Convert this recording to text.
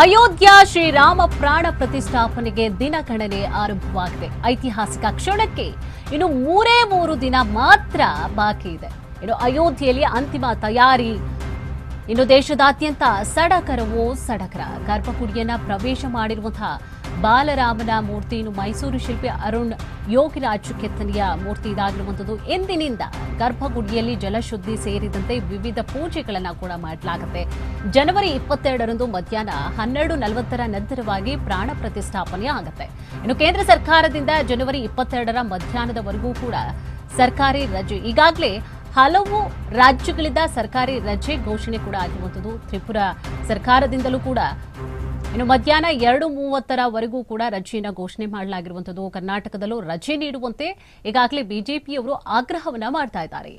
ಅಯೋಧ್ಯ ಶ್ರೀರಾಮ ಪ್ರಾಣ ಪ್ರತಿಷ್ಠಾಪನೆಗೆ ದಿನಗಣನೆ ಆರಂಭವಾಗಿದೆ. ಐತಿಹಾಸಿಕ ಕ್ಷಣಕ್ಕೆ ಇನ್ನು ಮೂರೇ ಮೂರು ದಿನ ಮಾತ್ರ ಬಾಕಿ ಇದೆ. ಇನ್ನು ಅಯೋಧ್ಯೆಯಲ್ಲಿ ಅಂತಿಮ ತಯಾರಿ ಇನ್ನು ದೇಶದಾದ್ಯಂತ ಸಡಗರವೋ ಸಡಕರ ಗರ್ಭಗುಡಿಯನ್ನ ಪ್ರವೇಶ ಮಾಡಿರುವಂತಹ ಬಾಲರಾಮನ ಮೂರ್ತಿಯನ್ನು ಮೈಸೂರು ಶಿಲ್ಪಿ ಅರುಣ್ ಯೋಗಿರಾಜ್ ಕೆತ್ತನೆಯ ಮೂರ್ತಿ ಇದಾಗಿರುವಂಥದ್ದು. ಎಂದಿನಿಂದ ಗರ್ಭಗುಡಿಯಲ್ಲಿ ಜಲಶುದ್ಧಿ ಸೇರಿದಂತೆ ವಿವಿಧ ಪೂಜೆಗಳನ್ನು ಕೂಡ ಮಾಡಲಾಗುತ್ತೆ. ಜನವರಿ ಇಪ್ಪತ್ತೆರಡರಂದು ಮಧ್ಯಾಹ್ನ ಹನ್ನೆರಡು ನಲವತ್ತರ ನಂತರವಾಗಿ ಪ್ರಾಣ ಪ್ರತಿಷ್ಠಾಪನೆ ಆಗುತ್ತೆ. ಇನ್ನು ಕೇಂದ್ರ ಸರ್ಕಾರದಿಂದ ಜನವರಿ ಇಪ್ಪತ್ತೆರಡರ ಮಧ್ಯಾಹ್ನದವರೆಗೂ ಕೂಡ ಸರ್ಕಾರಿ ರಜೆ. ಈಗಾಗಲೇ ಹಲವು ರಾಜ್ಯಗಳಿಂದ ಸರ್ಕಾರಿ ರಜೆ ಘೋಷಣೆ ಕೂಡ ಆಗಿರುವಂಥದ್ದು. ತ್ರಿಪುರ ಸರ್ಕಾರದಿಂದಲೂ ಕೂಡ ಇನ್ನು ಮಧ್ಯಾಹ್ನ ಎರಡು ಮೂವತ್ತರವರೆಗೂ ಕೂಡ ರಜೆಯನ್ನು ಘೋಷಣೆ ಮಾಡಲಾಗಿರುವಂಥದ್ದು. ಕರ್ನಾಟಕದಲ್ಲೂ ರಜೆ ನೀಡುವಂತೆ ಈಗಾಗಲೇ ಬಿಜೆಪಿಯವರು ಆಗ್ರಹವನ್ನ ಮಾಡ್ತಾ ಇದ್ದಾರೆ.